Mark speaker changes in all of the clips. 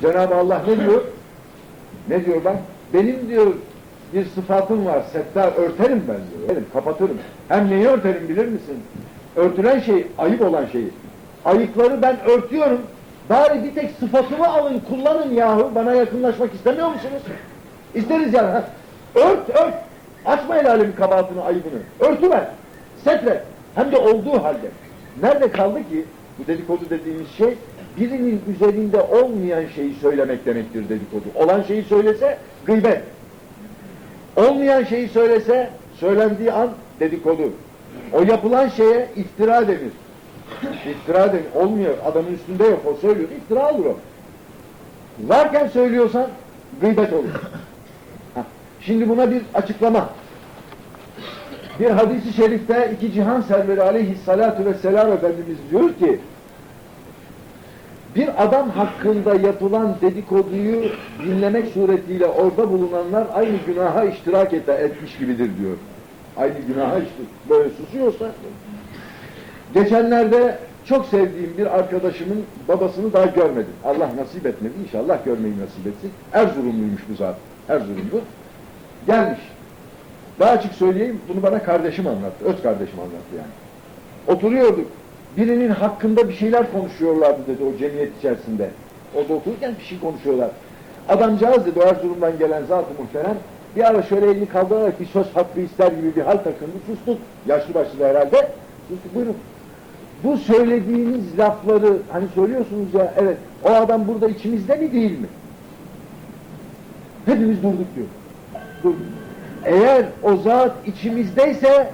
Speaker 1: Cenab-ı Allah ne diyor? Ne diyor bak? Benim diyor bir sıfatım var. Settar örterim ben diyor. Örterim, kapatırım. Hem neyi örterim bilir misin? Örtülen şey, ayıp olan şeyi. Ayıpları ben örtüyorum. Bari bir tek sıfatımı alın, kullanın yahu. Bana yakınlaşmak istemiyor musunuz? İsteriz yani. Ört, ört. Açma el alemin kabahatini, ayıbını. Örtüver. Setre. Hem de olduğu halde. Nerede kaldı ki bu dedikodu dediğimiz şey birinin üzerinde olmayan şeyi söylemek demektir dedikodu. Olan şeyi söylese gıybet. Olmayan şeyi söylese söylendiği an dedikodu. O yapılan şeye iftira denir. İftira denir. Olmuyor. Adamın üstünde yok. O söylüyor. İftira olur o. Varken söylüyorsan gıybet olur. Şimdi buna bir açıklama. Bir hadisi şerifte iki cihan serveri aleyhissalatu vesselam Efendimiz diyor ki bir adam hakkında yapılan dedikoduyu dinlemek suretiyle orada bulunanlar aynı günaha iştirak et, etmiş gibidir diyor. Aynı günaha işte böyle susuyorsa. Geçenlerde çok sevdiğim bir arkadaşımın babasını daha görmedim. Allah nasip etmedi. İnşallah görmeyi nasip etsin. Erzurumluymuş bu zat. Erzurumlu. Gelmiş. Daha açık söyleyeyim, bunu bana kardeşim anlattı. Öz kardeşim anlattı yani. Oturuyorduk. Birinin hakkında bir şeyler konuşuyorlardı dedi o cemiyet içerisinde. Orada otururken bir şey konuşuyorlar. Adamcağız dedi o Erzurum'dan gelen zat-ı muhterem bir ara şöyle elini kaldırarak bir söz hakkı ister gibi bir hal takındı. Sustuk. Yaşlı başlı herhalde. Sustuk. Buyurun. Bu söylediğiniz lafları hani söylüyorsunuz ya evet o adam burada içimizde mi değil mi? Hepimiz durduk diyor. Durduk. Eğer o zat içimizdeyse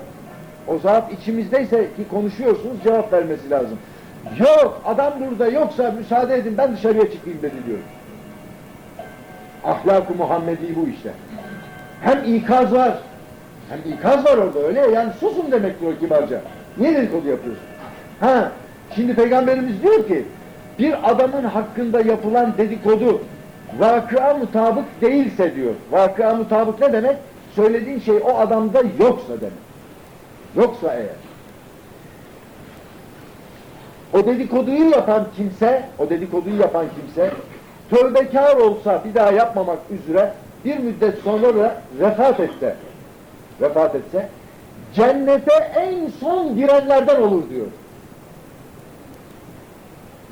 Speaker 1: o zat içimizdeyse ki konuşuyorsunuz cevap vermesi lazım. Yok adam burada yoksa müsaade edin ben dışarıya çıkayım dedi diyor. Ahlak-ı Muhammedi bu işte. Hem ikaz var hem ikaz var orada öyle ya, yani susun demek diyor kibarca. Niye dedikodu yapıyorsun? Ha, şimdi peygamberimiz diyor ki bir adamın hakkında yapılan dedikodu vakıa mutabık değilse diyor. Vakıa mutabık ne demek? Söylediğin şey o adamda yoksa demek. Yoksa eğer. O dedikoduyu yapan kimse, o dedikoduyu yapan kimse tövbekar olsa bir daha yapmamak üzere bir müddet sonra da vefat etse, vefat etse cennete en son girenlerden olur diyor.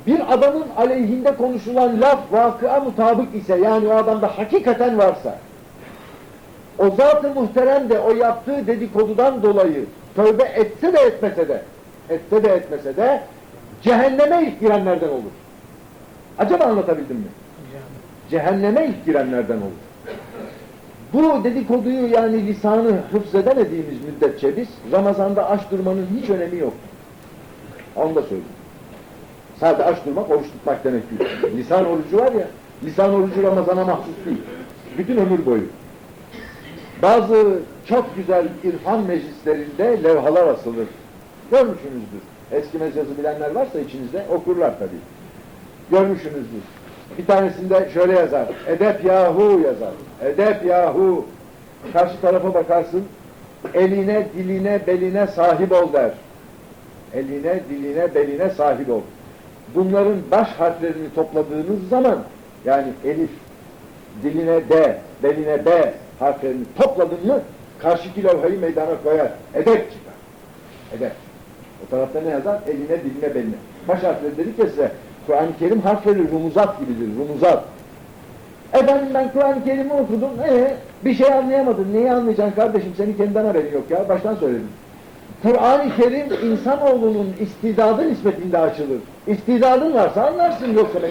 Speaker 1: Bir adamın aleyhinde konuşulan laf vakıa mutabık ise yani o adamda hakikaten varsa o zat-ı muhterem de o yaptığı dedikodudan dolayı tövbe etse de etmese de etse de etmese de cehenneme ilk girenlerden olur. Acaba anlatabildim mi? Cehenneme ilk girenlerden olur. Bu dedikoduyu yani lisanı hıfzedemediğimiz müddetçe biz Ramazan'da aç durmanın hiç önemi yok. Onu da söyleyeyim. Sadece aç durmak, oruç tutmak demek değil. Lisan orucu var ya, lisan orucu Ramazan'a mahsus değil. Bütün ömür boyu. Bazı çok güzel irfan meclislerinde levhalar asılır. Görmüşsünüzdür. Eski mecazı bilenler varsa içinizde okurlar tabii. Görmüşsünüzdür. Bir tanesinde şöyle yazar. Edep yahu yazar. Edep yahu. Karşı tarafa bakarsın. Eline, diline, beline sahip ol der. Eline, diline, beline sahip ol. Bunların baş harflerini topladığınız zaman yani elif, diline D, beline B harflerini topladın mı karşıki levhayı meydana koyar. Edep çıkar. Edep. O tarafta ne yazar? Eline, diline, beline. Baş harfleri dedik ya size. Kur'an-ı Kerim harfleri rumuzat gibidir. Rumuzat. Efendim ben Kur'an-ı Kerim'i okudum. Ee, bir şey anlayamadım. Neyi anlayacaksın kardeşim? Senin kendinden haberin yok ya. Baştan söyledim. Kur'an-ı Kerim insanoğlunun istidadı nispetinde açılır. İstidadın varsa anlarsın yoksa ne